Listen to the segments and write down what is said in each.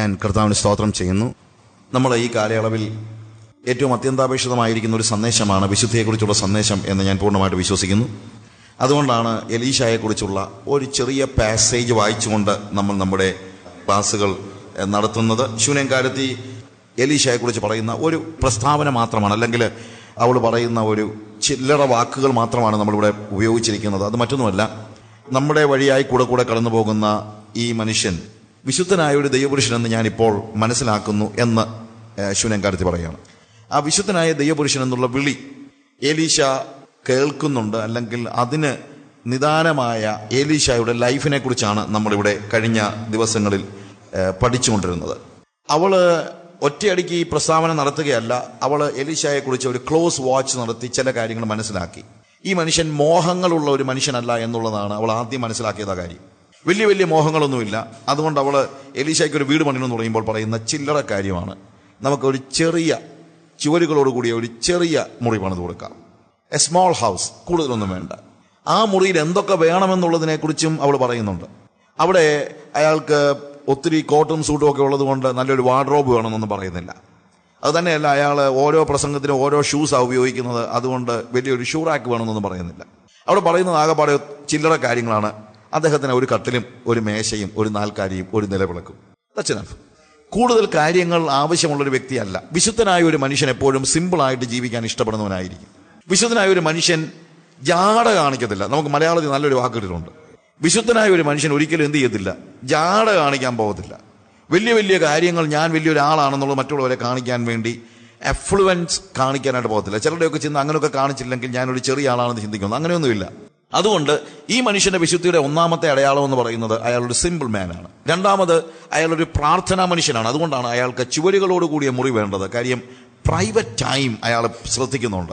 ഞാൻ കർത്താവിന് സ്തോത്രം ചെയ്യുന്നു. നമ്മൾ ഈ കാലയളവിൽ ഏറ്റവും അത്യന്താപേക്ഷിതമായിരിക്കുന്ന ഒരു സന്ദേശമാണ് വിശുദ്ധിയെക്കുറിച്ചുള്ള സന്ദേശം എന്ന് ഞാൻ പൂർണമായിട്ട് വിശ്വസിക്കുന്നു. അതുകൊണ്ടാണ് എലീഷായെക്കുറിച്ചുള്ള ഒരു ചെറിയ പാസേജ് വായിച്ചുകൊണ്ട് നമ്മൾ നമ്മുടെ ക്ലാസ്സുകൾ നടത്തുന്നത്. ശൂന്യംകാലത്തി എലീഷയെക്കുറിച്ച് പറയുന്ന ഒരു പ്രസ്താവന മാത്രമാണ് അല്ലെങ്കിൽ അവൾ പറയുന്ന ഒരു ചില്ലറ വാക്കുകൾ മാത്രമാണ് നമ്മളിവിടെ ഉപയോഗിച്ചിരിക്കുന്നത്. അത് മറ്റൊന്നുമല്ല നമ്മുടെ വഴിയായി കൂടെ കൂടെ കടന്നു പോകുന്ന ഈ മനുഷ്യൻ വിശുദ്ധനായ ഒരു ദൈവപുരുഷനെന്ന് ഞാനിപ്പോൾ മനസ്സിലാക്കുന്നു എന്ന് ഏഹ്, ശൂന്യംകാലത്തി പറയുകയാണ്. ആ വിശുദ്ധനായ ദൈവപുരുഷൻ എന്നുള്ള വിളി ഏലീശ കേൾക്കുന്നുണ്ട് അല്ലെങ്കിൽ അതിന് നിദാനമായ ഏലീഷായുടെ ലൈഫിനെ കുറിച്ചാണ് നമ്മളിവിടെ കഴിഞ്ഞ ദിവസങ്ങളിൽ പഠിച്ചുകൊണ്ടിരുന്നത്. അവൾ ഒറ്റയടിക്ക് ഈ പ്രസ്താവന നടത്തുകയല്ല അവൾ എലീശായെക്കുറിച്ച് ഒരു ക്ലോസ് വാച്ച് നടത്തി ചില കാര്യങ്ങൾ മനസ്സിലാക്കി. ഈ മനുഷ്യൻ മോഹങ്ങളുള്ള ഒരു മനുഷ്യനല്ല എന്നുള്ളതാണ് അവൾ ആദ്യം മനസ്സിലാക്കിയത് കാര്യം. വലിയ വലിയ മോഹങ്ങളൊന്നുമില്ല. അതുകൊണ്ട് അവൾ എലീശയ്ക്ക് ഒരു വീട് പണിയണമെന്ന് പറയുമ്പോൾ പറയുന്ന ചില്ലറ കാര്യമാണ്. നമുക്കൊരു ചെറിയ ചുവരുകളോട് കൂടിയ ഒരു ചെറിയ മുറി പണിത് കൊടുക്കാം. എ സ്മോൾ ഹൗസ് കൂടുതലൊന്നും വേണ്ട. ആ മുറിയിൽ എന്തൊക്കെ വേണമെന്നുള്ളതിനെക്കുറിച്ചും അവൾ പറയുന്നുണ്ട്. അവിടെ അയാൾക്ക് ഒത്തിരി കോട്ടും സൂട്ടും ഒക്കെ ഉള്ളതുകൊണ്ട് നല്ലൊരു വാർഡ്രോബ് വേണമെന്നൊന്നും പറയുന്നില്ല. അത് തന്നെയല്ല അയാൾ ഓരോ പ്രസംഗത്തിനും ഓരോ ഷൂസാണ് ഉപയോഗിക്കുന്നത് അതുകൊണ്ട് വലിയൊരു ഷൂ റാക്ക് വേണമെന്നൊന്നും പറയുന്നില്ല. അവിടെ പറയുന്നത് ആകെപ്പാടെ ചില്ലറ കാര്യങ്ങളാണ്. അദ്ദേഹത്തിന് ഒരു കട്ടിലും ഒരു മേശയും ഒരു നാൽക്കാരിയും ഒരു നിലവിളക്കും. enough. കൂടുതൽ കാര്യങ്ങൾ ആവശ്യമുള്ള ഒരു വ്യക്തിയല്ല. വിശുദ്ധനായ ഒരു മനുഷ്യൻ എപ്പോഴും സിമ്പിളായിട്ട് ജീവിക്കാൻ ഇഷ്ടപ്പെടുന്നവനായിരിക്കും. വിശുദ്ധനായ ഒരു മനുഷ്യൻ ജാട കാണിക്കത്തില്ല. നമുക്ക് മലയാളത്തിൽ നല്ലൊരു വാക്കിട്ടുണ്ട് വിശുദ്ധനായ ഒരു മനുഷ്യൻ ഒരിക്കലും എന്ത് ചെയ്യത്തില്ല. ജാട കാണിക്കാൻ പോകത്തില്ല. വലിയ വലിയ കാര്യങ്ങൾ ഞാൻ വലിയൊരാളാണെന്നുള്ളത് മറ്റുള്ളവരെ കാണിക്കാൻ വേണ്ടി എഫ്ലുവൻസ് കാണിക്കാനായിട്ട് പോകത്തില്ല. ചിലരുടെയൊക്കെ ചിന്ത അങ്ങനെയൊക്കെ കാണിച്ചില്ലെങ്കിൽ ഞാനൊരു ചെറിയ ആളാണെന്ന് ചിന്തിക്കുന്നു. അങ്ങനെയൊന്നുമില്ല. അതുകൊണ്ട് ഈ മനുഷ്യന്റെ വിശുദ്ധിയുടെ ഒന്നാമത്തെ അടയാളം എന്ന് പറയുന്നത് അയാളൊരു സിമ്പിൾ മാനാണ് രണ്ടാമത് അയാളൊരു പ്രാർത്ഥനാ മനുഷ്യനാണ്. അതുകൊണ്ടാണ് അയാൾക്ക് ചുവരുകളോട് കൂടിയ മുറി വേണ്ടത്. കാര്യം പ്രൈവറ്റ് ടൈം അയാൾ ശ്രദ്ധിക്കുന്നുണ്ട്.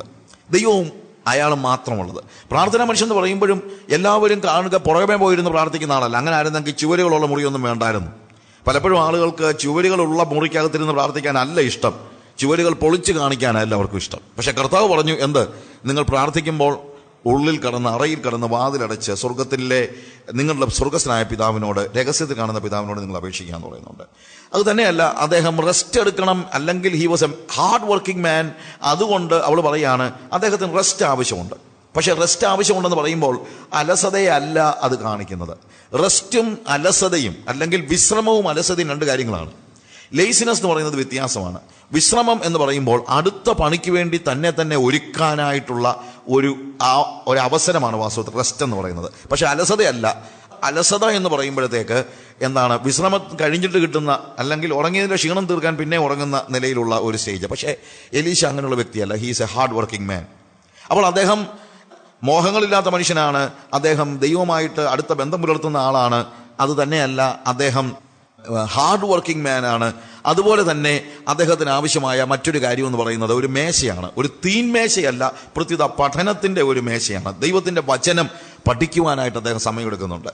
ദൈവവും അയാൾ മാത്രമുള്ളത്. പ്രാർത്ഥനാ മനുഷ്യൻ എന്ന് പറയുമ്പോഴും എല്ലാവരും കാണുക പുറകെ പോയിരുന്ന് പ്രാർത്ഥിക്കുന്ന ആളല്ല. അങ്ങനെ ആയിരുന്നെങ്കിൽ ചുവരുകളുള്ള മുറിയൊന്നും വേണ്ടായിരുന്നു. പലപ്പോഴും ആളുകൾക്ക് ചുവരുകളുള്ള മുറിക്കകത്തിരുന്ന് പ്രാർത്ഥിക്കാനല്ല ഇഷ്ടം. ചുവരുകൾ പൊളിച്ച് കാണിക്കാനല്ല അവർക്കും ഇഷ്ടം. പക്ഷെ കർത്താവ് പറഞ്ഞു എന്ത്? നിങ്ങൾ പ്രാർത്ഥിക്കുമ്പോൾ ഉള്ളിൽ കടന്ന് അറയിൽ കടന്ന് വാതിലടച്ച് സ്വർഗത്തിലെ നിങ്ങളുടെ സ്വർഗസ്നായ പിതാവിനോട് രഹസ്യത്തിൽ കാണുന്ന പിതാവിനോട് നിങ്ങൾ അപേക്ഷിക്കാന്ന് പറയുന്നുണ്ട് അത് തന്നെയല്ല അദ്ദേഹം റെസ്റ്റ് എടുക്കണം അല്ലെങ്കിൽ he was a hard working man അതുകൊണ്ട് അവൾ പറയാണ് അദ്ദേഹത്തിന് റെസ്റ്റ് ആവശ്യമുണ്ട്. പക്ഷേ റെസ്റ്റ് ആവശ്യമുണ്ടെന്ന് പറയുമ്പോൾ അലസതയല്ല അത് കാണിക്കുന്നത്. റെസ്റ്റും അലസതയും അല്ലെങ്കിൽ വിശ്രമവും അലസതയും രണ്ട് കാര്യങ്ങളാണ്. ലേസിനെസ് എന്ന് പറയുന്നത് വ്യത്യാസമാണ്. വിശ്രമം എന്ന് പറയുമ്പോൾ അടുത്ത പണിക്ക് വേണ്ടി തന്നെ തന്നെ ഒരുക്കാനായിട്ടുള്ള ഒരു ആ ഒരു അവസരമാണ് വാസ്തവത്തിൽ റെസ്റ്റ് എന്ന് പറയുന്നത്. പക്ഷെ അലസതയല്ല. അലസത എന്ന് പറയുമ്പോഴത്തേക്ക് എന്താണ് വിശ്രമം കഴിഞ്ഞിട്ട് കിട്ടുന്ന അല്ലെങ്കിൽ ഉറങ്ങിയതിന്റെ ക്ഷീണം തീർക്കാൻ പിന്നെ ഉറങ്ങുന്ന നിലയിലുള്ള ഒരു സ്റ്റേജ് പക്ഷേ എലീശ അങ്ങനെയുള്ള വ്യക്തിയല്ല. He's a hard working man അപ്പോൾ അദ്ദേഹം മോഹങ്ങളില്ലാത്ത മനുഷ്യനാണ്. അദ്ദേഹം ദൈവമായിട്ട് അടുത്ത ബന്ധം പുലർത്തുന്ന ആളാണ്. അത് തന്നെയല്ല അദ്ദേഹം ഹാർഡ് വർക്കിംഗ് മാൻ ആണ്. അതുപോലെ തന്നെ അദ്ദേഹത്തിന് ആവശ്യമായ മറ്റൊരു കാര്യം എന്ന് പറയുന്നത് ഒരു മേശയാണ്. ഒരു തീൻമേശയല്ല പ്രത്യുത പഠനത്തിന്റെ ഒരു മേശയാണ്. ദൈവത്തിന്റെ വചനം പഠിക്കുവാനായിട്ട് അദ്ദേഹം സമയമെടുക്കുന്നുണ്ട്.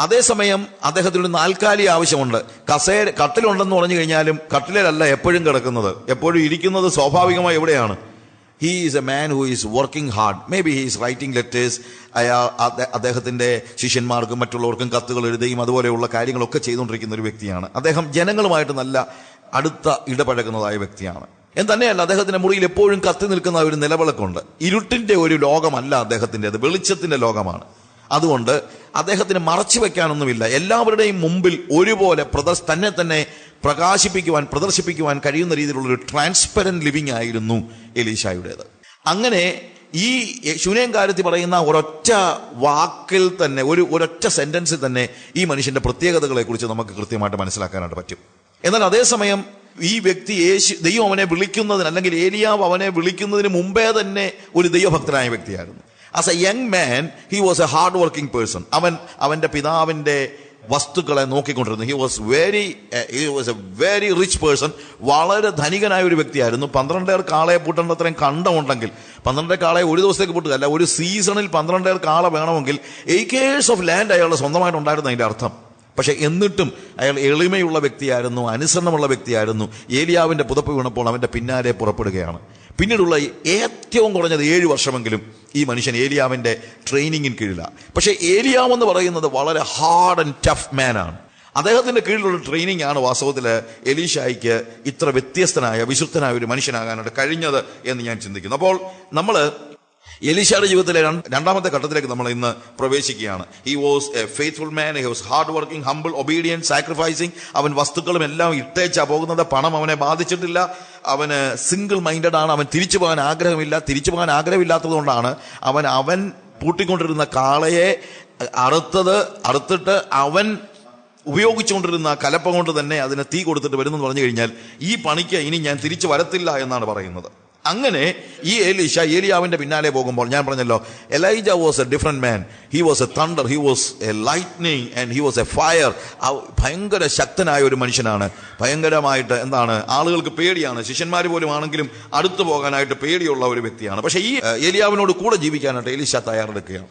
അതേസമയം അദ്ദേഹത്തിന് ഒരു നാൽക്കാലി ആവശ്യമുണ്ട്. കസേര കട്ടിലുണ്ടെന്ന് പറഞ്ഞു കഴിഞ്ഞാലും കട്ടിലല്ല എപ്പോഴും കിടക്കുന്നത്. എപ്പോഴും ഇരിക്കുന്നത് സ്വാഭാവികമായി എവിടെയാണ്? He is a man who is working hard may be he is writing letters അയാൾ അദ്ദേഹത്തിന്റെ ശിഷ്യന്മാർക്കും മറ്റുള്ളവർക്കും കത്തുകൾ എഴുതുകയും അതുപോലെയുള്ള കാര്യങ്ങളൊക്കെ ചെയ്തുകൊണ്ടിരിക്കുന്ന ഒരു വ്യക്തിയാണ്. അദ്ദേഹം ജനങ്ങളുമായിട്ട് നല്ല അടുത്ത ഇടപഴകുന്നതായ വ്യക്തിയാണ്. എന്ന് തന്നെയല്ല അദ്ദേഹത്തിന്റെ മുറിയിൽ എപ്പോഴും കത്തി നിൽക്കുന്ന ഒരു നിലവിളക്കുണ്ട്. ഇരുട്ടിന്റെ ഒരു ലോകമല്ല അദ്ദേഹത്തിന്റെ അത് വെളിച്ചത്തിന്റെ ലോകമാണ്. അതുകൊണ്ട് അദ്ദേഹത്തിന് മറച്ചു വെക്കാനൊന്നുമില്ല. എല്ലാവരുടെയും മുമ്പിൽ ഒരുപോലെ പ്രദർശ തന്നെ തന്നെ പ്രകാശിപ്പിക്കുവാൻ പ്രദർശിപ്പിക്കുവാൻ കഴിയുന്ന രീതിയിലുള്ളൊരു ഒരു ലിവിങ് ആയിരുന്നു എലീഷായുടേത് അങ്ങനെ ഈ ശൂന്യംകാരത്തിൽ പറയുന്ന ഒരൊറ്റ വാക്കിൽ തന്നെ ഒരു ഒരൊറ്റ സെന്റൻസിൽ തന്നെ ഈ മനുഷ്യന്റെ പ്രത്യേകതകളെ കുറിച്ച് നമുക്ക് കൃത്യമായിട്ട് മനസ്സിലാക്കാനായിട്ട് പറ്റും. എന്നാൽ അതേസമയം ഈ വ്യക്തി യേശു ദൈവം അവനെ വിളിക്കുന്നതിന് അല്ലെങ്കിൽ ഏലിയാവ് അവനെ വിളിക്കുന്നതിന് മുമ്പേ തന്നെ ഒരു ദൈവഭക്തനായ വ്യക്തിയായിരുന്നു. As a young man he was a hard working person അവൻ അവന്റെ പിതാവിന്റെ വസ്തുക്കളെ നോക്കിക്കൊണ്ടിരുന്നു. He was very he was a very rich person വളരെ ധനികനായ ഒരു വ്യക്തിയായിരുന്നു. പന്ത്രണ്ടേർ കാളയെ പൂട്ടേണ്ട അത്രയും കണ്ടമുണ്ടെങ്കിൽ പന്ത്രണ്ടേ കാളയെ ഒരു ദിവസത്തേക്ക് പൂട്ടുക അല്ല ഒരു സീസണിൽ പന്ത്രണ്ടേർ കാള വേണമെങ്കിൽ ഏക്കേഴ്സ് ഓഫ് ലാൻഡ് അയാളുടെ സ്വന്തമായിട്ടുണ്ടായിരുന്നു അതിന്റെ അർത്ഥം. പക്ഷേ എന്നിട്ടും അയാൾ എളിമയുള്ള വ്യക്തിയായിരുന്നു അനുസരണമുള്ള വ്യക്തിയായിരുന്നു. ഏലിയാവിന്റെ പുതപ്പ് വീണപ്പോൾ അവന്റെ പിന്നാലെ പുറപ്പെടുകയാണ്. പിന്നീടുള്ള ഏറ്റവും കുറഞ്ഞത് ഏഴ് വർഷമെങ്കിലും ഈ മനുഷ്യൻ ഏലിയാവിന്റെ ട്രെയിനിങ്ങിന് കീഴിലാണ് പക്ഷേ ഏലിയാവ് എന്ന് പറയുന്നത് വളരെ ഹാർഡ് ആൻഡ് ടഫ് മാൻ ആണ്. അദ്ദേഹത്തിന്റെ കീഴിലുള്ള ട്രെയിനിങ് ആണ് വാസ്തവത്തിൽ എലീഷായിക്ക് ഇത്ര വ്യത്യസ്തനായ വിശുദ്ധനായ ഒരു മനുഷ്യനാകാനായിട്ട് കഴിഞ്ഞത് എന്ന് ഞാൻ ചിന്തിക്കുന്നു. അപ്പോൾ നമ്മൾ എലീഷയുടെ ജീവിതത്തിലെ രണ്ടാമത്തെ ഘട്ടത്തിലേക്ക് നമ്മൾ ഇന്ന് പ്രവേശിക്കുകയാണ്. He was a faithful man he was hard working humble obedient sacrificing അവൻ വസ്തുക്കളും എല്ലാം ഇട്ടേച്ചാ പോകുന്നത്. പണം അവനെ ബാധിച്ചിട്ടില്ല. അവന് സിംഗിൾ മൈൻഡഡ് ആണ്. അവൻ തിരിച്ചു പോകാൻ ആഗ്രഹമില്ല. തിരിച്ചു പോകാൻ ആഗ്രഹമില്ലാത്തത് കൊണ്ടാണ് അവൻ അവൻ പൂട്ടിക്കൊണ്ടിരുന്ന കാളയെ അറുത്തത് അറുത്തിട്ട് അവൻ ഉപയോഗിച്ചുകൊണ്ടിരുന്ന കലപ്പ കൊണ്ട് തന്നെ അതിന് തീ കൊടുത്തിട്ട് വരുന്നെന്ന് പറഞ്ഞു കഴിഞ്ഞാൽ ഈ പണിക്ക് ഇനി ഞാൻ തിരിച്ചു വരത്തില്ല എന്നാണ് പറയുന്നത്. അങ്ങനെ ഈ ഏലീഷ ഏലിയാവിന്റെ പിന്നാലെ പോകുമ്പോൾ ഞാൻ പറഞ്ഞല്ലോ Elijah was a different man he was a thunder he was a lightning and he was a fire ഭയങ്കര ശക്തനായ ഒരു മനുഷ്യനാണ്. ഭയങ്കരമായിട്ട് എന്താണ് ആളുകൾക്ക് പേടിയാണ്. ശിഷ്യന്മാർ പോലും ആണെങ്കിലും അടുത്തു പോകാനായിട്ട് പേടിയുള്ള ഒരു വ്യക്തിയാണ്. പക്ഷേ ഈ ഏലിയാവിനോട് കൂടെ ജീവിക്കാനായിട്ട് എലീഷ തയ്യാറെടുക്കുകയാണ്.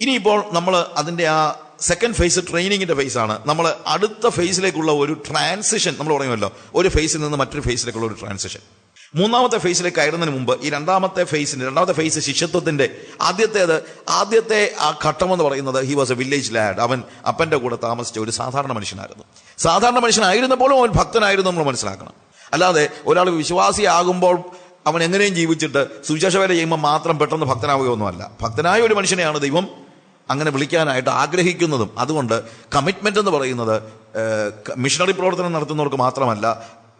ഇനിയിപ്പോൾ നമ്മൾ അതിന്റെ ആ സെക്കൻഡ് ഫേസ് ട്രെയിനിങ്ങിന്റെ ഫേസ് ആണ്. നമ്മൾ അടുത്ത ഫേസിലേക്കുള്ള ഒരു ട്രാൻസിഷൻ നമ്മൾ പറയുമല്ലോ ഒരു ഫേസിൽ നിന്ന് മറ്റൊരു ഫേസിലേക്കുള്ള ഒരു ട്രാൻസിഷൻ മൂന്നാമത്തെ ഫേസിലേക്ക് കയറുന്നതിന് മുമ്പ് ഈ രണ്ടാമത്തെ ഫേസിന്റെ രണ്ടാമത്തെ ഫേസ് ശിഷ്യത്വത്തിന്റെ ആദ്യത്തേത് ആദ്യത്തെ ആ ഘട്ടം എന്ന് പറയുന്നത് he was a village lad അവൻ അപ്പന്റെ കൂടെ താമസിച്ച ഒരു സാധാരണ മനുഷ്യനായിരുന്നു. സാധാരണ മനുഷ്യനായിരുന്നപ്പോഴും അവൻ ഭക്തനായിരുന്നു നമ്മൾ മനസ്സിലാക്കണം. അല്ലാതെ ഒരാൾ വിശ്വാസിയാകുമ്പോൾ അവൻ എങ്ങനെയും ജീവിച്ചിട്ട് സുവിശേഷ വേല ചെയ്യുമ്പോൾ മാത്രം പെട്ടെന്ന് ഭക്തനാവുകയൊന്നുമല്ല. ഭക്തനായ ഒരു മനുഷ്യനെയാണ് ദൈവം അങ്ങനെ വിളിക്കാനായിട്ട് ആഗ്രഹിക്കുന്നതും. അതുകൊണ്ട് കമ്മിറ്റ്മെന്റ് എന്ന് പറയുന്നത് മിഷണറി പ്രവർത്തനം നടത്തുന്നവർക്ക് മാത്രമല്ല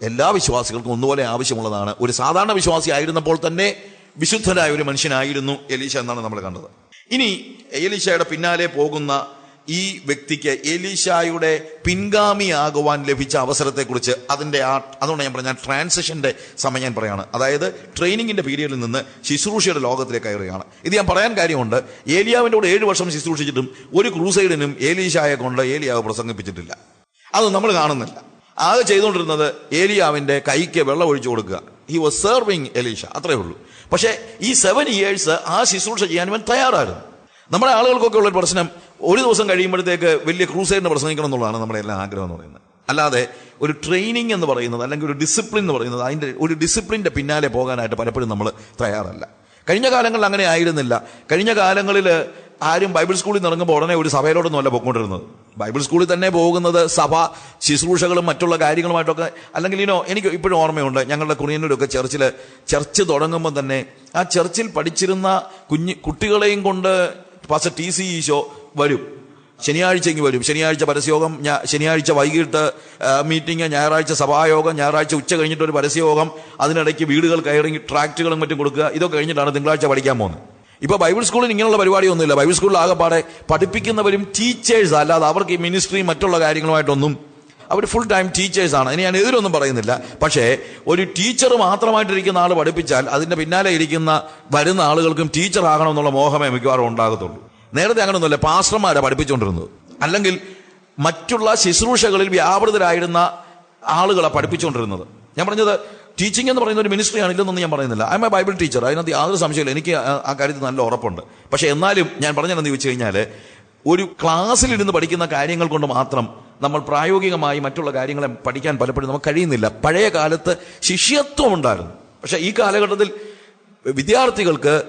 എല്ലാ വിശ്വാസികൾക്കും ഒന്നുപോലെ ആവശ്യമുള്ളതാണ്. ഒരു സാധാരണ വിശ്വാസി ആയിരുന്നപ്പോൾ തന്നെ വിശുദ്ധനായ ഒരു മനുഷ്യനായിരുന്നു എലീശ എന്നാണ് നമ്മൾ കണ്ടത്. ഇനി എലീശയുടെ പിന്നാലെ പോകുന്ന ഈ വ്യക്തിക്ക് എലീശായുടെ പിൻഗാമിയാകുവാൻ ലഭിച്ച അവസരത്തെക്കുറിച്ച് അതിന്റെ ആ അതുകൊണ്ട് ഞാൻ പറഞ്ഞ ട്രാൻസിഷന്റെ സമയം ഞാൻ പറയാണ്. അതായത് ട്രെയിനിങ്ങിന്റെ പീരീഡിൽ നിന്ന് ശുശ്രൂഷയുടെ ലോകത്തിലേക്ക് കയറുകയാണ്. ഇത് ഞാൻ പറയാൻ കാര്യമുണ്ട്. ഏലിയാവിന്റെ കൂടെ ഏഴ് വർഷം ശുശ്രൂഷിച്ചിട്ടും ഒരു ക്രൂസൈഡിനും ഏലീശായെ കൊണ്ട് ഏലിയാവ് പ്രസംഗിപ്പിച്ചിട്ടില്ല. അത് നമ്മൾ കാണുന്നില്ല. അത് ചെയ്തുകൊണ്ടിരുന്നത് ഏലിയാവിന്റെ കൈക്ക് വെള്ളം ഒഴിച്ചു കൊടുക്കുക. ഹി വാസ് സെർവിങ് എലീഷ അത്രേ ഉള്ളൂ. പക്ഷേ ഈ സെവൻ ഇയേഴ്സ് ആ ശുശ്രൂഷ ചെയ്യാൻ ഇവൻ തയ്യാറായിരുന്നു. നമ്മുടെ ആളുകൾക്കൊക്കെ ഉള്ള പ്രശ്നം ഒരു ദിവസം കഴിയുമ്പോഴത്തേക്ക് വലിയ ക്രൂസൈഡിന് പ്രസംഗിക്കണം എന്നുള്ളതാണ് നമ്മുടെ എല്ലാ ആഗ്രഹം എന്ന് പറയുന്നത്. അല്ലാതെ ഒരു ട്രെയിനിങ് എന്ന് പറയുന്നത് അല്ലെങ്കിൽ ഒരു ഡിസിപ്ലിൻ എന്ന് പറയുന്നത് അതിന്റെ ഒരു ഡിസിപ്ലിന്റെ പിന്നാലെ പോകാനായിട്ട് പലപ്പോഴും നമ്മൾ തയ്യാറല്ല. കഴിഞ്ഞ കാലങ്ങളിൽ അങ്ങനെ ആയിരുന്നില്ല. കഴിഞ്ഞ കാലങ്ങളിൽ ആരും ബൈബിൾ സ്കൂളിൽ നിന്ന് ഇറങ്ങുമ്പോൾ ഉടനെ ഒരു സഭയിലോട്ടൊന്നും അല്ല പോയിക്കൊണ്ടിരുന്നത്. ബൈബിൾ സ്കൂളിൽ തന്നെ പോകുന്നത് സഭ ശുശ്രൂഷകളും മറ്റുള്ള കാര്യങ്ങളുമായിട്ടൊക്കെ അല്ലെങ്കിൽ ഇനോ എനിക്ക് ഇപ്പോഴും ഓർമ്മയുണ്ട് ഞങ്ങളുടെ കുറിയനൂരൊക്കെ ചർച്ചിൽ ചർച്ച് തുടങ്ങുമ്പോൾ തന്നെ ആ ചർച്ചിൽ പഠിച്ചിരുന്ന കുഞ്ഞ് കുട്ടികളെയും കൊണ്ട് പാസ ടി സി ഈശോ വരും. ശനിയാഴ്ച ഇങ്ങ് വരും. ശനിയാഴ്ച പരസ്യയോഗം ശനിയാഴ്ച വൈകിട്ട് മീറ്റിംഗ് ഞായറാഴ്ച സഭായോഗം ഞായറാഴ്ച ഉച്ച കഴിഞ്ഞിട്ട് ഒരു പരസ്യയോഗം അതിനിടയ്ക്ക് വീടുകൾ കയറി ട്രാക്റ്റുകളും മറ്റും കൊടുക്കുക ഇതൊക്കെ കഴിഞ്ഞിട്ടാണ് തിങ്കളാഴ്ച പഠിക്കാൻ പോകുന്നത്. ഇപ്പൊ ബൈബിൾ സ്കൂളിൽ ഇങ്ങനെയുള്ള പരിപാടി ഒന്നുമില്ല ബൈബിൾ സ്കൂളിൽ ആകെപ്പാടെ പഠിപ്പിക്കുന്നവരും ടീച്ചേഴ്സ് അല്ലാതെ അവർക്ക് ഈ മിനിസ്ട്രിയും മറ്റുള്ള കാര്യങ്ങളുമായിട്ടൊന്നും അവർ ഫുൾ ടൈം ടീച്ചേഴ്സ് ആണ്. ഇനി ഞാൻ എതിരൊന്നും പറയുന്നില്ല. പക്ഷേ ഒരു ടീച്ചർ മാത്രമായിട്ടിരിക്കുന്ന ആൾ പഠിപ്പിച്ചാൽ അതിന്റെ പിന്നാലെ ഇരിക്കുന്ന വരുന്ന ആളുകൾക്കും ടീച്ചർ ആകണമെന്നുള്ള മോഹമേ മിക്കവാറും ഉണ്ടാകത്തുള്ളൂ. നേരത്തെ അങ്ങനെയൊന്നുമില്ല പാസ്റ്റർമാരെ പഠിപ്പിച്ചുകൊണ്ടിരുന്നത്. അല്ലെങ്കിൽ മറ്റുള്ള ശുശ്രൂഷകളിൽ വ്യാപൃതരായിരുന്ന ആളുകളെ പഠിപ്പിച്ചുകൊണ്ടിരുന്നത്. ഞാൻ പറഞ്ഞത് ടീച്ചിങ് എന്ന് പറയുന്ന ഒരു മിനിസ്ട്രി ഇല്ലെന്നൊന്നും ഞാൻ പറയുന്നില്ല. I am a Bible teacher അതിനകത്ത് യാതൊരു സംശയമില്ല എനിക്ക് ആ കാര്യത്തിൽ നല്ല ഉറപ്പുണ്ട്. പക്ഷേ എന്നാലും ഞാൻ പറഞ്ഞതെന്ന് ചോദിച്ചു കഴിഞ്ഞാൽ ഒരു ക്ലാസ്സിലിരുന്ന് പഠിക്കുന്ന കാര്യങ്ങൾ കൊണ്ട് മാത്രം നമ്മൾ പ്രായോഗികമായി മറ്റുള്ള കാര്യങ്ങളെ പഠിക്കാൻ പലപ്പോഴും നമുക്ക് കഴിയുന്നില്ല. പഴയ കാലത്ത് ശിഷ്യത്വം ഉണ്ടായിരുന്നു. പക്ഷേ ഈ കാലഘട്ടത്തിൽ വിദ്യാർത്ഥികൾക്ക്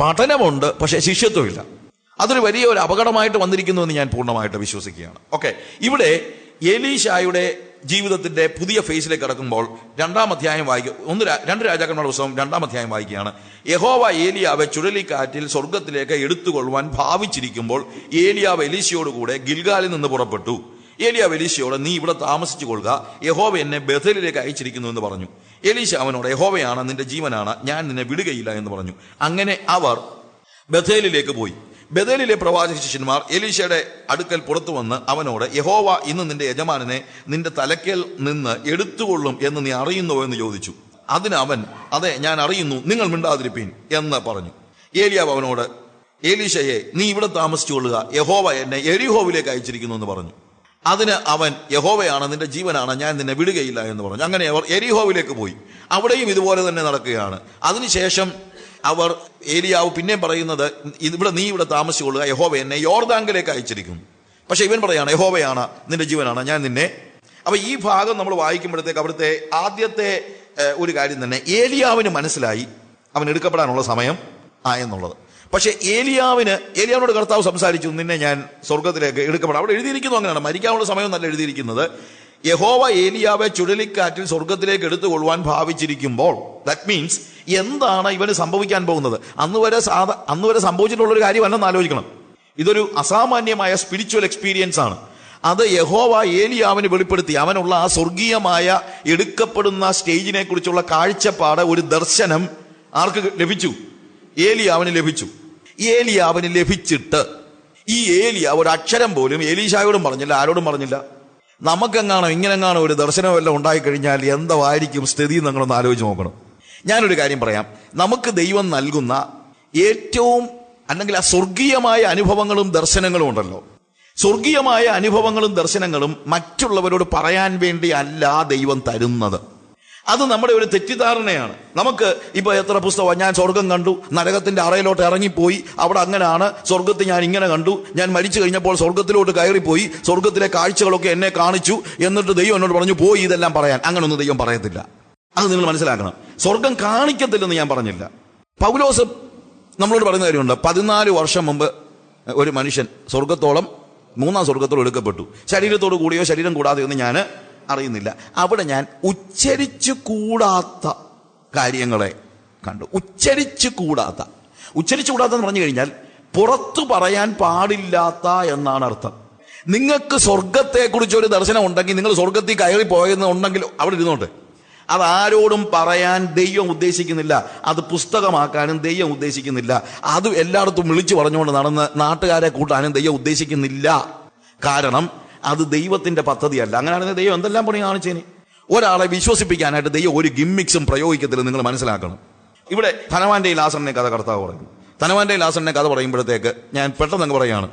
പഠനമുണ്ട് പക്ഷെ ശിഷ്യത്വമില്ല അതൊരു വലിയ ഒരു അപകടമായിട്ട് വന്നിരിക്കുന്നു എന്ന് ഞാൻ പൂർണമായിട്ട് വിശ്വസിക്കുകയാണ്. ഓക്കെ ഇവിടെ എലീഷായുടെ ജീവിതത്തിന്റെ പുതിയ ഫേസിലേക്ക് കടക്കുമ്പോൾ രണ്ടാം അധ്യായം വായിക്കുക ഒന്ന് രണ്ട് രാജാക്കന്മാരുടെ പുസ്തകം രണ്ടാം അധ്യായം വായിക്കുകയാണ്. യഹോവ ഏലിയാവെ ചുഴലിക്കാറ്റിൽ സ്വർഗത്തിലേക്ക് എടുത്തുകൊള്ളുവാൻ ഭാവിച്ചിരിക്കുമ്പോൾ ഏലിയാവ് എലീശയോടുകൂടെ ഗിൽഗാലിൽ നിന്ന് പുറപ്പെട്ടു. ഏലിയാവ് എലീശയോട് നീ ഇവിടെ താമസിച്ചു കൊള്ളുക യഹോവ എന്നെ ബഥലിലേക്ക് അയച്ചിരിക്കുന്നു എന്ന് പറഞ്ഞു. എലീശ അവനോട് യഹോവയാണ് നിന്റെ ജീവനാണ്. ഞാൻ നിന്നെ വിടുകയില്ല എന്ന് പറഞ്ഞു. അങ്ങനെ അവർ ബഥേലിലേക്ക് പോയി. ബഥേലിലെ പ്രവാചക ശിഷ്യന്മാർ എലീശയുടെ അടുക്കൽ പുറത്തു വന്ന് അവനോട് യഹോവ ഇന്ന് നിന്റെ യജമാനനെ നിന്റെ തലക്കൽ നിന്ന് എടുത്തുകൊള്ളും എന്ന് നീ അറിയുന്നോ എന്ന് ചോദിച്ചു. അതിന് അവൻ അതെ ഞാൻ അറിയുന്നു നിങ്ങൾ മിണ്ടാതിരിപ്പീൻ എന്ന് പറഞ്ഞു. ഏലിയാവ് അവനോട് ഏലീശയെ നീ ഇവിടെ താമസിച്ചു കൊള്ളുക യഹോവ എന്നെ എരിഹോവിലേക്ക് അയച്ചിരിക്കുന്നു എന്ന് പറഞ്ഞു. അതിന് അവൻ യഹോവയാണ് നിന്റെ ജീവനാണ് ഞാൻ നിന്നെ വിടുകയില്ല എന്ന് പറഞ്ഞു. അങ്ങനെ അവർ എരിഹോവിലേക്ക് പോയി. അവിടെയും ഇതുപോലെ തന്നെ നടക്കുകയാണ്. അതിനുശേഷം അവർ ഏലിയാവ് പിന്നെയും പറയുന്നത് ഇവിടെ നീ ഇവിടെ താമസിച്ചുകൊള്ളുക യഹോവ എന്നെ യോർദാങ്കിലേക്ക് അയച്ചിരിക്കുന്നു പക്ഷെ ഇവൻ പറയാണ് യഹോവയാണ് നിന്റെ ജീവനാണ് ഞാൻ നിന്നെ. അപ്പൊ ഈ ഭാഗം നമ്മൾ വായിക്കുമ്പോഴത്തേക്ക് അവിടുത്തെ ആദ്യത്തെ ഒരു കാര്യം തന്നെ ഏലിയാവിന് മനസ്സിലായി അവൻ എടുക്കപ്പെടാനുള്ള സമയം ആയെന്നുള്ളത്. പക്ഷെ ഏലിയാവിന് ഏലിയാവിനോട് കർത്താവ് സംസാരിച്ചു നിന്നെ ഞാൻ സ്വർഗത്തിലേക്ക് എടുക്കപ്പെടാം. അവിടെ എഴുതിയിരിക്കുന്നു അങ്ങനെയാണ് മരിക്കാനുള്ള സമയം നല്ല എഴുതിയിരിക്കുന്നത്. യഹോവ ഏലിയാവെ ചുഴലിക്കാറ്റിൽ സ്വർഗത്തിലേക്ക് എടുത്തുകൊള്ളുവാൻ ഭാവിച്ചിരിക്കുമ്പോൾ ദാറ്റ് മീൻസ് എന്താണ് ഇവന് സംഭവിക്കാൻ പോകുന്നത്? അന്ന് വരെ സാധാ അന്ന് വരെ സംഭവിച്ചിട്ടുള്ള ഒരു കാര്യമല്ലെന്ന് ആലോചിക്കണം. ഇതൊരു അസാമാന്യമായ സ്പിരിച്വൽ എക്സ്പീരിയൻസ് ആണ്. അത് യഹോവ ഏലിയാവിന് വെളിപ്പെടുത്തി. അവനുള്ള ആ സ്വർഗീയമായ എടുക്കപ്പെടുന്ന സ്റ്റേജിനെ കുറിച്ചുള്ള കാഴ്ചപ്പാട് ഒരു ദർശനം ആർക്ക് ലഭിച്ചു? ഏലിയാവിന് ലഭിച്ചു. ഏലിയാവിന് ലഭിച്ചിട്ട് ഈ ഏലിയ ഒരു അക്ഷരം പോലും ഏലീഷായോടും പറഞ്ഞില്ല ആരോടും പറഞ്ഞില്ല. നമുക്കെങ്ങാണോ ഇങ്ങനെങ്ങാണോ ഒരു ദർശനം ഉണ്ടായിക്കഴിഞ്ഞാൽ എന്തായിരിക്കും സ്ഥിതി നിങ്ങളൊന്ന് ആലോചിച്ച് നോക്കണം. ഞാനൊരു കാര്യം പറയാം. നമുക്ക് ദൈവം നൽകുന്ന ഏറ്റവും അല്ലെങ്കിൽ ആ സ്വർഗീയമായ അനുഭവങ്ങളും ദർശനങ്ങളും ഉണ്ടല്ലോ. സ്വർഗീയമായ അനുഭവങ്ങളും ദർശനങ്ങളും മറ്റുള്ളവരോട് പറയാൻ വേണ്ടി അല്ല ദൈവം തരുന്നത്. അത് നമ്മുടെ ഒരു തെറ്റിദ്ധാരണയാണ്. നമുക്ക് ഇപ്പൊ എത്ര പുസ്തകം ഞാൻ സ്വർഗം കണ്ടു. നരകത്തിന്റെ അറയിലോട്ട് ഇറങ്ങിപ്പോയി. അവിടെ അങ്ങനെയാണ് സ്വർഗത്തിൽ ഞാൻ ഇങ്ങനെ കണ്ടു. ഞാൻ മരിച്ചു കഴിഞ്ഞപ്പോൾ സ്വർഗത്തിലോട്ട് കയറിപ്പോയി. സ്വർഗത്തിലെ കാഴ്ചകളൊക്കെ എന്നെ കാണിച്ചു. എന്നിട്ട് ദൈവം എന്നോട് പറഞ്ഞു പോയി ഇതെല്ലാം പറയാൻ. അങ്ങനൊന്നും ദൈവം പറയത്തില്ല. അത് നിങ്ങൾ മനസ്സിലാക്കണം. സ്വർഗം കാണിക്കത്തില്ലെന്ന് ഞാൻ പറഞ്ഞില്ല. പൗലോസ് നമ്മളോട് പറയുന്ന കാര്യമുണ്ട്. പതിനാല് വർഷം മുമ്പ് ഒരു മനുഷ്യൻ സ്വർഗത്തോളം മൂന്നാം സ്വർഗത്തോളം എടുക്കപ്പെട്ടു ശരീരത്തോട് കൂടിയോ ശരീരം കൂടാതെയോ എന്ന് ഞാൻ അറിയുന്നില്ല. അവിടെ ഞാൻ ഉച്ചരിച്ചു കൂടാത്ത കാര്യങ്ങളെ കണ്ടു. ഉച്ചരിച്ചു കൂടാത്ത. ഉച്ചരിച്ചു കൂടാത്തെന്ന് പറഞ്ഞു കഴിഞ്ഞാൽ പുറത്തു പറയാൻ പാടില്ലാത്ത എന്നാണ് അർത്ഥം. നിങ്ങൾക്ക് സ്വർഗത്തെക്കുറിച്ച് ഒരു ദർശനം ഉണ്ടെങ്കിൽ നിങ്ങൾ സ്വർഗത്തിൽ കയറി പോയെന്ന് ഉണ്ടെങ്കിൽ അവിടെ ഇരുന്നോട്ടെ. അത് ആരോടും പറയാൻ ദൈവം ഉദ്ദേശിക്കുന്നില്ല. അത് പുസ്തകമാക്കാനും ദൈവം ഉദ്ദേശിക്കുന്നില്ല. അത് എല്ലായിടത്തും വിളിച്ചു പറഞ്ഞുകൊണ്ട് നടന്ന് നാട്ടുകാരെ കൂട്ടാനും ദൈവം ഉദ്ദേശിക്കുന്നില്ല. കാരണം അത് ദൈവത്തിന്റെ പദ്ധതിയല്ല. അങ്ങനെയാണെങ്കിൽ ദൈവം എന്തെല്ലാം പണി കാണിച്ചേനെ? ഒരാളെ വിശ്വസിപ്പിക്കാനായിട്ട് ദൈവം ഒരു ഗിമ്മിക്സും പ്രയോഗിക്കത്തില്ല നിങ്ങൾ മനസ്സിലാക്കണം. ഇവിടെ ധനവാന്റെ ലാസറിനെ കഥ കർത്താവ് പറയുന്നു. ധനവാന്റെ ലാസറിനെ കഥ പറയുമ്പോഴത്തേക്ക് ഞാൻ പെട്ടെന്ന് അങ്ങ് പറയാണ്.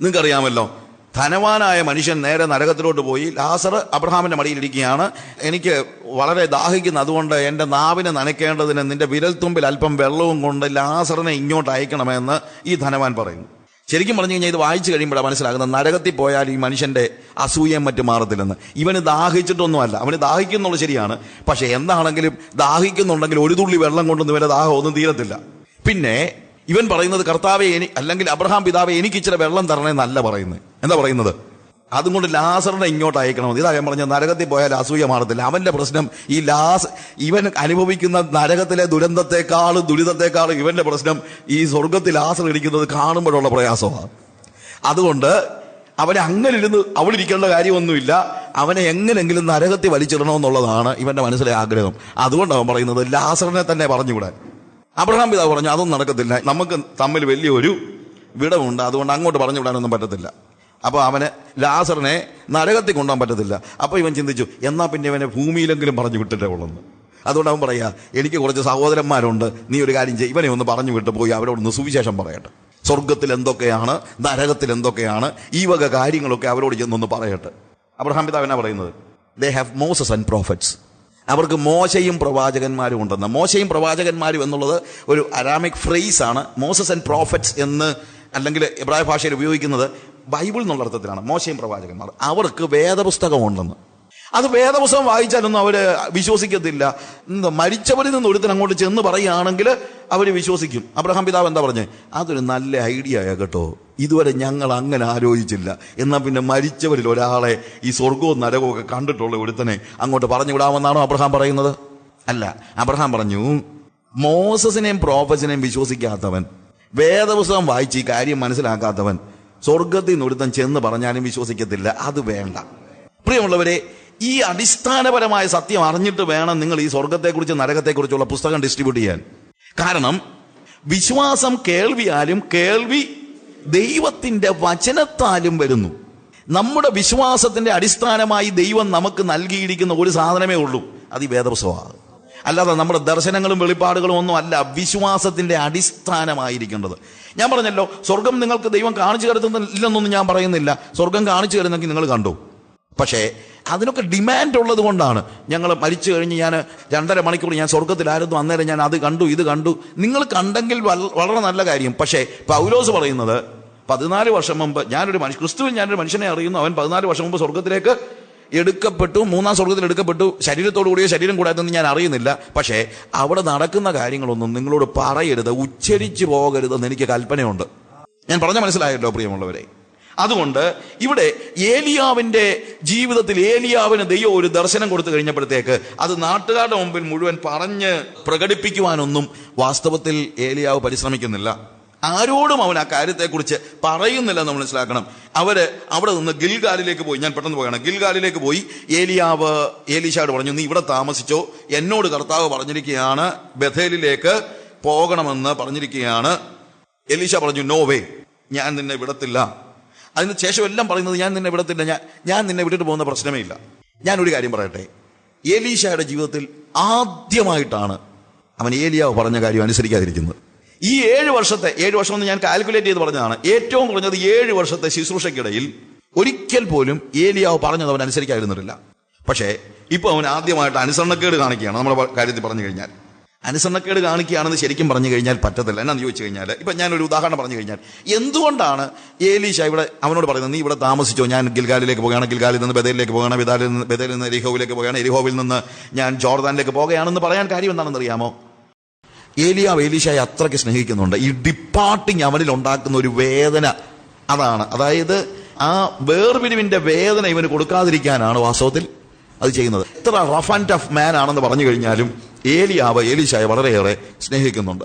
നിങ്ങൾക്കറിയാമല്ലോ ധനവാനായ മനുഷ്യൻ നേരെ നരകത്തിലോട്ട് പോയി. ലാസർ അബ്രഹാമിന്റെ മടിയിലിരിക്കുകയാണ്. എനിക്ക് വളരെ ദാഹിക്കുന്നു. അതുകൊണ്ട് എന്റെ നാവിനെ നനയ്ക്കേണ്ടതിന് നിന്റെ വിരൽത്തുമ്പിൽ അല്പം വെള്ളവും കൊണ്ട് ലാസറിനെ ഇങ്ങോട്ട് അയക്കണമെന്ന് ഈ ധനവാൻ പറയുന്നു. ശരിക്കും പറഞ്ഞു കഴിഞ്ഞാൽ ഇത് വായിച്ചു കഴിയുമ്പോഴാണ് മനസ്സിലാകുന്നത്. നരകത്തിൽ പോയാൽ ഈ മനുഷ്യന്റെ അസൂയം മറ്റു മാറത്തില്ലെന്ന്. ഇവന് ദാഹിച്ചിട്ടൊന്നുമല്ല. അവന് ദാഹിക്കുന്നുള്ളത് ശരിയാണ്. പക്ഷേ എന്താണെങ്കിലും ദാഹിക്കുന്നുണ്ടെങ്കിൽ ഒരു തുള്ളി വെള്ളം കൊണ്ടൊന്നും ഇവരെ ദാഹം ഒന്നും തീരത്തില്ല. പിന്നെ ഇവൻ പറയുന്നത് കർത്താവെ എനി അല്ലെങ്കിൽ അബ്രഹാം പിതാവെ എനിക്ക് ഇച്ചിരി വെള്ളം തരണേ എന്നല്ല പറയുന്നത്. എന്താ പറയുന്നത്? അതും കൊണ്ട് ലാസറിനെ ഇങ്ങോട്ട് അയക്കണം. ഇതാ ഞാൻ പറഞ്ഞ നരകത്തിൽ പോയാൽ അസൂയ മാറത്തില്ല. അവന്റെ പ്രശ്നം ഈ ലാസ് ഇവൻ അനുഭവിക്കുന്ന നരകത്തിലെ ദുരന്തത്തെക്കാളും ദുരിതത്തെക്കാളും ഇവന്റെ പ്രശ്നം ഈ സ്വർഗത്തിൽ ലാസർ ഇരിക്കുന്നത് കാണുമ്പോഴുള്ള പ്രയാസമാണ്. അതുകൊണ്ട് അവനെ അങ്ങനെ ഇരുന്ന് അവളിരിക്കേണ്ട കാര്യമൊന്നുമില്ല. അവനെ എങ്ങനെങ്കിലും നരകത്തിൽ വലിച്ചിടണമെന്നുള്ളതാണ് ഇവന്റെ മനസ്സിലെ ആഗ്രഹം. അതുകൊണ്ട് അവൻ പറയുന്നത് ലാസറിനെ തന്നെ പറഞ്ഞുകൂടാൻ. അബ്രഹാം പിതാവ് പറഞ്ഞു അതൊന്നും നടക്കത്തില്ല. നമുക്ക് തമ്മിൽ വലിയൊരു വിടവുണ്ട്. അതുകൊണ്ട് അങ്ങോട്ട് പറഞ്ഞു വിടാനൊന്നും പറ്റത്തില്ല. അപ്പോൾ അവനെ ലാസറിനെ നരകത്തിൽ കൊണ്ടുപോകാൻ പറ്റത്തില്ല. അപ്പോൾ ഇവൻ ചിന്തിച്ചു എന്നാൽ പിന്നെ ഇവനെ ഭൂമിയിലെങ്കിലും പറഞ്ഞു വിട്ടിട്ടേ ഉള്ളെന്ന്. അതുകൊണ്ട് അവൻ പറയാ എനിക്ക് കുറച്ച് സഹോദരന്മാരുണ്ട്. നീ ഒരു കാര്യം ചെയ്യും. ഇവനെ ഒന്ന് പറഞ്ഞു വിട്ട് പോയി അവരോട് ഒന്ന് സുവിശേഷം പറയട്ടെ. സ്വർഗത്തിൽ എന്തൊക്കെയാണ് നരകത്തിൽ എന്തൊക്കെയാണ് ഈ വക കാര്യങ്ങളൊക്കെ അവരോട് ചെന്നൊന്ന് പറയട്ടെ. അബ്രഹാം പിതാവ് എന്നാ പറയുന്നത്? They have Moses and prophets അവർക്ക് മോശയും പ്രവാചകന്മാരും ഉണ്ടെന്ന്. മോശയും പ്രവാചകന്മാരും എന്നുള്ളത് ഒരു അരാമിക് ഫ്രേസ് ആണ്. മോസസ് ആൻഡ് പ്രോഫറ്റ്സ് എന്ന് അല്ലെങ്കിൽ ഇബ്രാഹിം ഭാഷയിൽ ഉപയോഗിക്കുന്നത് ബൈബിൾ എന്നുള്ള അർത്ഥത്തിലാണ്. മോശയും പ്രവാചകന്മാർ. അവർക്ക് വേദപുസ്തകം ഉണ്ടെന്ന് അത് വേദപുസ്തകം വായിച്ചാലൊന്നും അവർ വിശ്വസിക്കത്തില്ല. മരിച്ചവരിൽ നിന്ന് ഒരുത്തൻ അങ്ങോട്ട് ചെന്ന് പറയുകയാണെങ്കിൽ അവർ വിശ്വസിക്കും. അബ്രഹാം പിതാവ് എന്താ പറഞ്ഞേ? അതൊരു നല്ല ഐഡിയ കേട്ടോ. ഇതുവരെ ഞങ്ങൾ അങ്ങനെ ആലോചിച്ചില്ല. എന്നാൽ പിന്നെ മരിച്ചവരിൽ ഒരാളെ ഈ സ്വർഗവും നരകവും ഒക്കെ കണ്ടിട്ടുള്ള ഒരുത്തനെ അങ്ങോട്ട് പറഞ്ഞു വിടാമെന്നാണോ അബ്രഹാം പറയുന്നത്? അല്ല. അബ്രഹാം പറഞ്ഞു മോസസിനെയും പ്രോഫസിനെയും വിശ്വസിക്കാത്തവൻ വേദപുസ്തകം വായിച്ച് ഈ കാര്യം മനസ്സിലാക്കാത്തവൻ സ്വർഗത്തിൽ നിന്ന് ഒരുത്തൻ ചെന്ന് പറഞ്ഞാലും വിശ്വസിക്കത്തില്ല. അത് വേണ്ട. പ്രിയമുള്ളവരെ ഈ അടിസ്ഥാനപരമായ സത്യം അറിഞ്ഞിട്ട് വേണം നിങ്ങൾ ഈ സ്വർഗത്തെക്കുറിച്ച് നരകത്തെക്കുറിച്ചുള്ള പുസ്തകം ഡിസ്ട്രിബ്യൂട്ട് ചെയ്യാൻ. കാരണം വിശ്വാസം കേൾവിയാലും കേൾവി ദൈവത്തിന്റെ വചനത്താലും വരുന്നു. നമ്മുടെ വിശ്വാസത്തിന്റെ അടിസ്ഥാനമായി ദൈവം നമുക്ക് നൽകിയിരിക്കുന്ന ഒരു സാധനമേ ഉള്ളൂ. അത് ഈ വേദപുസ്തകമാണ്. അല്ലാതെ നമ്മുടെ ദർശനങ്ങളും വെളിപ്പാടുകളും ഒന്നും അല്ല വിശ്വാസത്തിന്റെ അടിസ്ഥാനമായിരിക്കേണ്ടത്. ഞാൻ പറഞ്ഞല്ലോ സ്വർഗം നിങ്ങൾക്ക് ദൈവം കാണിച്ചു തരുന്നില്ലെന്നൊന്നും ഞാൻ പറയുന്നില്ല. സ്വർഗം കാണിച്ചു തരുന്നെങ്കിൽ നിങ്ങൾ കണ്ടു? പക്ഷേ അതിനൊക്കെ ഡിമാൻഡ് ഉള്ളത് കൊണ്ടാണ്. ഞങ്ങൾ മരിച്ചു കഴിഞ്ഞ് ഞാൻ രണ്ടര മണിക്കൂർ ഞാൻ സ്വർഗത്തിലായിരുന്നു അന്നേരം ഞാൻ അത് കണ്ടു ഇത് കണ്ടു. നിങ്ങൾ കണ്ടെങ്കിൽ വളരെ നല്ല കാര്യം. പക്ഷേ പൗലോസ് പറയുന്നത് പതിനാല് വർഷം മുമ്പ് ഞാനൊരു മനുഷ്യ ക്രിസ്തുവിൽ ഞാനൊരു മനുഷ്യനെ അറിയുന്നു. അവൻ പതിനാല് വർഷം മുമ്പ് സ്വർഗത്തിലേക്ക് എടുക്കപ്പെട്ടു മൂന്നാം സ്വർഗത്തിൽ എടുക്കപ്പെട്ടു. ശരീരത്തോടു കൂടിയോ ശരീരം കൂടാതെന്ന് ഞാൻ അറിയുന്നില്ല. പക്ഷേ അവിടെ നടക്കുന്ന കാര്യങ്ങളൊന്നും നിങ്ങളോട് പറയരുത്. ഉച്ചരിച്ചു പോകരുതെന്ന് എനിക്ക് കൽപ്പനയുണ്ട്. ഞാൻ പറഞ്ഞ മനസ്സിലായല്ലോ പ്രിയമുള്ളവരെ. അതുകൊണ്ട് ഇവിടെ ഏലിയാവിന്റെ ജീവിതത്തിൽ ഏലിയാവിന് ദൈവം ഒരു ദർശനം കൊടുത്തു കഴിഞ്ഞപ്പോഴത്തേക്ക് അത് നാട്ടുകാരുടെ മുമ്പിൽ മുഴുവൻ പറഞ്ഞ് പ്രകടിപ്പിക്കുവാനൊന്നും വാസ്തവത്തിൽ ഏലിയാവ് പരിശ്രമിക്കുന്നില്ല. ആരോടും അവൻ ആ കാര്യത്തെക്കുറിച്ച് പറയുന്നില്ല എന്ന് മനസ്സിലാക്കണം. അവർ അവിടെ നിന്ന് ഗിൽഗാലിലേക്ക് പോയി. ഞാൻ പെട്ടെന്ന് പോയാണ് ഗിൽഗാലിലേക്ക് പോയി. ഏലിയാവ് ഏലിഷാട് പറഞ്ഞു നീ ഇവിടെ താമസിച്ചോ? എന്നോട് കർത്താവ് പറഞ്ഞിരിക്കുകയാണ്. ബഥേലിലേക്ക് പോകണമെന്ന് പറഞ്ഞിരിക്കുകയാണ്. എലീഷ പറഞ്ഞു നോ വേ ഞാൻ നിന്നെ വിടത്തില്ല. അതിന് ശേഷം എല്ലാം പറയുന്നത് ഞാൻ നിന്നെ വിടത്തില്ല ഞാൻ ഞാൻ നിന്നെ വിട്ടിട്ട് പോകുന്ന പ്രശ്നമേ ഇല്ല. ഞാനൊരു കാര്യം പറയട്ടെ. ഏലീഷയുടെ ജീവിതത്തിൽ ആദ്യമായിട്ടാണ് അവൻ ഏലിയാവ് പറഞ്ഞ കാര്യം അനുസരിക്കാതിരിക്കുന്നത്. ഈ ഏഴ് വർഷത്തെ ഏഴ് വർഷം എന്ന് ഞാൻ കാൽക്കുലേറ്റ് ചെയ്ത് പറഞ്ഞതാണ്. ഏറ്റവും കുറഞ്ഞത് ഏഴ് വർഷത്തെ ശുശ്രൂഷയ്ക്കിടയിൽ ഒരിക്കൽ പോലും ഏലിയാവ് പറഞ്ഞത് അവൻ അനുസരിക്കാതിരുന്നിട്ടില്ല. പക്ഷേ ഇപ്പോൾ അവൻ ആദ്യമായിട്ട് അനുസരണക്കേട് കാണിക്കുകയാണ്. നമ്മുടെ കാര്യത്തിൽ പറഞ്ഞു കഴിഞ്ഞാൽ. അനുസരണക്കേട് കാണിക്കുകയാണെന്ന് ശരിക്കും പറഞ്ഞു കഴിഞ്ഞാൽ പറ്റത്തില്ല. എന്നാന്ന് ചോദിച്ചു കഴിഞ്ഞാൽ ഇപ്പം ഞാനൊരു ഉദാഹരണം പറഞ്ഞു കഴിഞ്ഞാൽ എന്തുകൊണ്ടാണ് ഏലീഷ ഇവിടെ അവനോട് പറയുന്നത് നീ ഇവിടെ താമസിച്ചോ? ഞാൻ ഗിൽഗാലിലേക്ക് പോകുകയാണ് ഗിൽഗാലിൽ നിന്ന് ബദലിലേക്ക് പോകുകയാണ് ബദലിൽ നിന്ന് ബദലിൽ നിന്ന് എരിഹോവിലേക്ക് പോകുകയാണ് എരിഹോവിൽ നിന്ന് ഞാൻ ജോർദാനിലേക്ക് പോകുകയാണെന്ന് പറയാൻ കാര്യം എന്താണെന്ന് അറിയാമോ? ഏലിയാവ് ഏലീഷയെ അത്രയ്ക്ക് സ്നേഹിക്കുന്നുണ്ട്. ഈ ഡിപ്പാർട്ടിങ് അവനിൽ ഉണ്ടാക്കുന്ന ഒരു വേദന അതാണ്. അതായത് ആ വേർപിരിവിന്റെ വേദന ഇവന് കൊടുക്കാതിരിക്കാനാണ് വാസ്തവത്തിൽ അത് ചെയ്യുന്നത്. എത്ര റഫ് ആൻഡ് ടഫ് മാൻ ആണെന്ന് പറഞ്ഞു കഴിഞ്ഞാലും ഏലിയാവ് ഏലിശായ വളരെയേറെ സ്നേഹിക്കുന്നുണ്ട്.